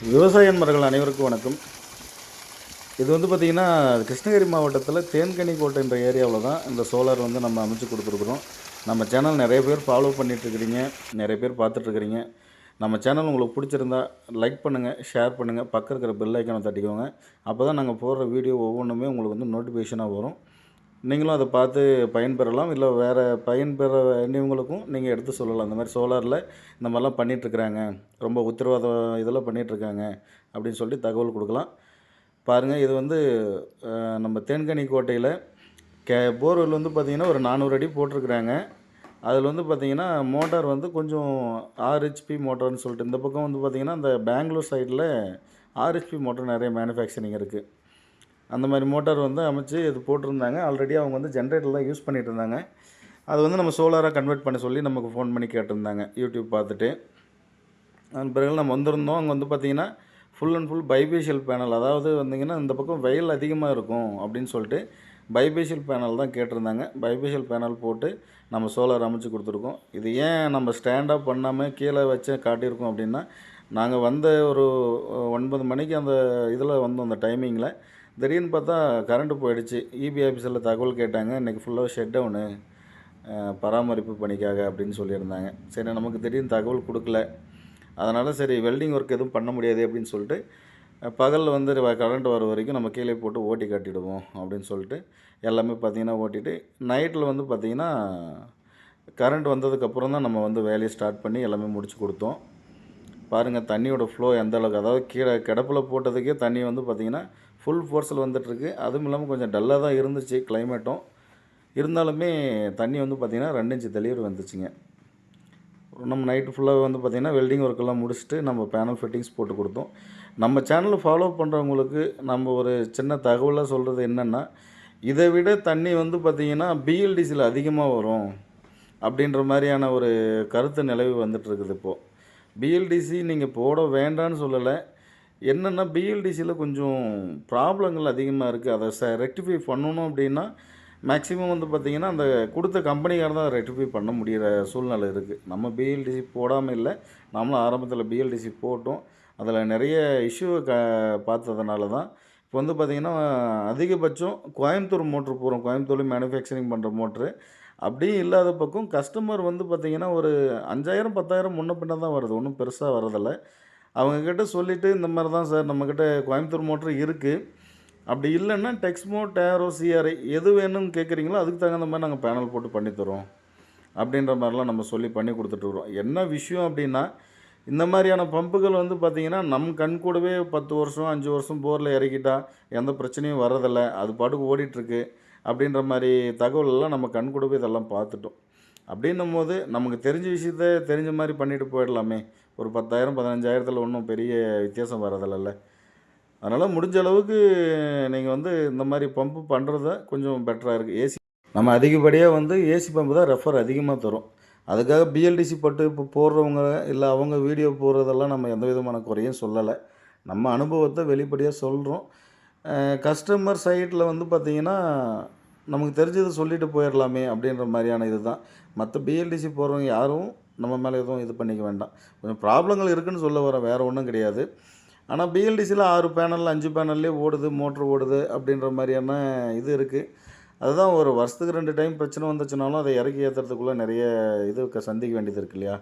விவசாய நண்பர்கள் அனைவருக்கும் வணக்கம். இது வந்து பார்த்திங்கன்னா கிருஷ்ணகிரி மாவட்டத்தில் தேன்கனி கோட்டை என்ற ஏரியாவில் தான் இந்த சோலார் வந்து நம்ம அமைச்சு கொடுத்துருக்குறோம். நம்ம சேனல் நிறைய பேர் ஃபாலோ பண்ணிகிட்ருக்கிறீங்க நிறைய பேர் பார்த்துட்ருக்குறீங்க நம்ம சேனல் உங்களுக்கு பிடிச்சிருந்தா லைக் பண்ணுங்கள் ஷேர் பண்ணுங்கள் பக்கம் இருக்கிற பெல் ஐக்கானை தட்டிக்கோங்க. அப்போ தான் நாங்கள் போடுற வீடியோ ஒவ்வொன்றுமே உங்களுக்கு வந்து நோட்டிஃபிகேஷனாக வரும். நீங்களும் அதை பார்த்து பயன்பெறலாம். இல்லை வேறு பயன்பெற வேண்டியவங்களுக்கும் நீங்கள் எடுத்து சொல்லலாம். இந்த மாதிரி சோலாரில் இந்த மாதிரிலாம் பண்ணிகிட்ருக்குறாங்க ரொம்ப உத்தரவாதம் இதெல்லாம் பண்ணிகிட்ருக்காங்க அப்படின்னு சொல்லி தகவல் கொடுக்கலாம். பாருங்கள் இது வந்து நம்ம தேன்கனி கோட்டையில் கே போர்வெல் வந்து பார்த்திங்கன்னா ஒரு நானூறு அடி போட்டிருக்கிறாங்க. அதில் வந்து பார்த்திங்கன்னா மோட்டார் வந்து கொஞ்சம் ஆர்ஹெச்பி மோட்டார்னு சொல்லிட்டு இந்த பக்கம் வந்து பார்த்திங்கன்னா இந்த பெங்களூர் சைடில் ஆர்ஹெச்பி மோட்டார் நிறைய மேனுஃபேக்சரிங் இருக்குது அந்த மாதிரி மோட்டார் வந்து அமைச்சு இது போட்டிருந்தாங்க. ஆல்ரெடி அவங்க வந்து ஜென்ரேட்டர் தான் யூஸ் பண்ணிகிட்டு இருந்தாங்க அது வந்து நம்ம சோலாராக கன்வெர்ட் பண்ண சொல்லி நமக்கு ஃபோன் பண்ணி கேட்டிருந்தாங்க. யூடியூப் பார்த்துட்டு. அதன் பிறகு நம்ம வந்திருந்தோம். அங்கே வந்து பார்த்திங்கன்னா full and full bifacial panel அதாவது வந்திங்கன்னா இந்த பக்கம் வெயில் அதிகமாக இருக்கும் அப்படின்னு சொல்லிட்டு பைபேஷியல் பேனல் தான் கேட்டிருந்தாங்க. பைபேஷியல் பேனல் போட்டு நம்ம சோலார் அமைச்சு கொடுத்துருக்கோம். இது ஏன் நம்ம ஸ்டாண்டாக பண்ணாமல் கீழே வச்சு காட்டியிருக்கோம் அப்படின்னா நாங்கள் வந்த ஒரு ஒன்பது மணிக்கு அந்த இதில் வந்தோம் அந்த டைமிங்கில் திடீர்னு பார்த்தா கரண்ட்டு போயிடுச்சு. இபி ஆஃபீஸில் தகவல் கேட்டாங்க. இன்றைக்கி ஃபுல்லாக ஷட் டவுனு பராமரிப்பு பணிக்காக அப்படின்னு சொல்லியிருந்தாங்க. சரி நமக்கு திடீர்னு தகவல் கொடுக்கல. அதனால் சரி வெல்டிங் ஒர்க் எதுவும் பண்ண முடியாது அப்படின்னு சொல்லிட்டு பகலில் வந்து கரண்ட் வர வரைக்கும் நம்ம கீழே போட்டு ஓட்டி கட்டிடுவோம் அப்படின்னு சொல்லிட்டு எல்லாமே பார்த்திங்கன்னா ஓட்டிட்டு நைட்டில் வந்து பார்த்திங்கன்னா கரண்ட் வந்ததுக்கப்புறம் தான் நம்ம வந்து வேலையை ஸ்டார்ட் பண்ணி எல்லாமே முடிச்சு கொடுத்தோம். பாருங்கள் தண்ணியோட ஃப்ளோ எந்த அளவுக்கு அதாவது கீழே கிடப்பில் போட்டதுக்கே தண்ணி வந்து பார்த்திங்கன்னா ஃபுல் ஃபோர்ஸில் வந்துட்டுருக்கு. அதுவும் இல்லாமல் கொஞ்சம் டல்லாக தான் இருந்துச்சு கிளைமேட்டும் இருந்தாலுமே தண்ணி வந்து பார்த்திங்கன்னா ரெண்டு இன்ச்சு தெளிவு வந்துச்சுங்க. நம்ம நைட்டு ஃபுல்லாக வந்து பார்த்திங்கன்னா வெல்டிங் ஒர்க்கெல்லாம் முடிச்சுட்டு நம்ம பேனல் ஃபிட்டிங்ஸ் போட்டு கொடுத்தோம். நம்ம சேனலை ஃபாலோ பண்ணுறவங்களுக்கு நம்ம ஒரு சின்ன தகவலாக சொல்கிறது என்னென்னா இதை விட தண்ணி வந்து பார்த்திங்கன்னா பிஎல்டிசியில் அதிகமாக வரும் அப்படின்ற மாதிரியான ஒரு கருத்து நிலவு வந்துட்டுருக்குது இப்போது பிஎல்டிசி நீங்கள் போட வேண்டான்னு சொல்லலை. என்னென்னா பிஎல்டிசியில் கொஞ்சம் ப்ராப்ளங்கள் அதிகமாக இருக்குது அதை ச ரெக்டிஃபை பண்ணணும் அப்படின்னா மேக்ஸிமம் வந்து பார்த்திங்கன்னா அந்த கொடுத்த கம்பெனிக்கார தான் ரெக்டிஃபை பண்ண முடிகிற சூழ்நிலை இருக்குது நம்ம பிஎல்டிசி போடாமல் இல்லை. நம்மளும் ஆரம்பத்தில் பிஎல்டிசி போட்டோம். அதில் நிறைய இஷ்யூ க பார்த்ததுனால தான். இப்போ வந்து பார்த்திங்கன்னா அதிகபட்சம் கோயம்புத்தூர் மோட்ரு போகிறோம் கோயம்புத்தூர்லேயும் மேனுஃபேக்சரிங் பண்ணுற மோட்ரு. அப்படியும் இல்லாத பக்கம் கஸ்டமர் வந்து பார்த்திங்கன்னா ஒரு அஞ்சாயிரம் பத்தாயிரம் முன்ன பின்ன தான் வருது. ஒன்றும் பெருசாக வரதில்லை அவங்கக்கிட்ட சொல்லிவிட்டு இந்த மாதிரி தான் சார் நம்மக்கிட்ட கோயம்புத்தூர் மோட்ரு இருக்குது அப்படி இல்லைன்னா டெக்ஸ்மோ டேரோ சிஆர்ஐ எது வேணும்னு கேட்குறீங்களோ அதுக்கு தகுந்த மாதிரி நாங்கள் பேனல் போட்டு பண்ணி தரோம் அப்படின்ற மாதிரிலாம் நம்ம சொல்லி பண்ணி கொடுத்துட்ருக்குறோம் என்ன விஷயம் அப்படின்னா இந்த மாதிரியான பம்புகள் வந்து பார்த்திங்கன்னா நம் கண் கூடவே பத்து வருஷம் அஞ்சு வருஷம் போரில் இறக்கிட்டா எந்த பிரச்சனையும் வரதில்லை அது பாட்டுக்கு ஓடிட்டுருக்கு. அப்படின்ற மாதிரி தகவலெல்லாம் நம்ம கண் கூடவே இதெல்லாம் பார்த்துட்டோம். அப்படின்னும் போது நமக்கு தெரிஞ்ச விஷயத்த தெரிஞ்ச மாதிரி பண்ணிட்டு போயிடலாமே. ஒரு பத்தாயிரம் பதினஞ்சாயிரத்தில் ஒன்றும் பெரிய வித்தியாசம் வரதில்லைல்ல அதனால் முடிஞ்ச அளவுக்கு நீங்கள் வந்து இந்த மாதிரி பம்பு பண்ணுறத கொஞ்சம் பெட்டராக இருக்குது ஏசி நம்ம அதிகப்படியாக வந்து ஏசி பம்பு தான் ரெஃபர் அதிகமாக தரும். அதுக்காக பிஎல்டிசி பட்டு இப்போ போடுறவங்க இல்லை அவங்க வீடியோ போடுறதெல்லாம் நம்ம எந்த விதமான குறையும் சொல்லலை. நம்ம அனுபவத்தை வெளிப்படையாக சொல்கிறோம் கஸ்டமர் சைட்டில் வந்து பார்த்திங்கன்னா நமக்கு தெரிஞ்சதை சொல்லிட்டு போயிடலாமே அப்படின்ற மாதிரியான இது தான் மற்ற பிஎல்டிசி போகிறவங்க யாரும் நம்ம மேலே எதுவும் இது பண்ணிக்க வேண்டாம். கொஞ்சம் ப்ராப்ளங்கள் இருக்குதுன்னு சொல்ல வர வேறு ஒன்றும் கிடையாது. ஆனால் பிஎல்டிசியில் ஆறு பேனல் அஞ்சு பேனல்லே ஓடுது மோட்ரு ஓடுது அப்படின்ற மாதிரியான இது இருக்குது அதுதான் ஒரு வருஷத்துக்கு ரெண்டு டைம் பிரச்சனை வந்துச்சுனாலும் அதை இறக்கி ஏற்றுறதுக்குள்ளே நிறைய இது க- சந்திக்க வேண்டியது இருக்கு இல்லையா?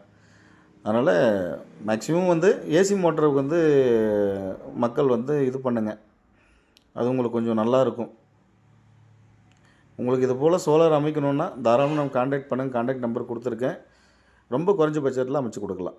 அதனால் மேக்ஸிமம் வந்து ஏசி மோட்டருக்கு வந்து மக்கள் வந்து இது பண்ணுங்கள் அது உங்களுக்கு கொஞ்சம் நல்லா இருக்கும். உங்களுக்கு இது போல் சோலார் அமைக்கணுன்னா தாராளமாக நம்ம காண்டாக்ட் பண்ணுங்கள் காண்டாக்ட் நம்பர் கொடுத்துருக்கேன். ரொம்ப குறைஞ்ச பட்ஜெட்டில் அமைச்சு கொடுக்கலாம்.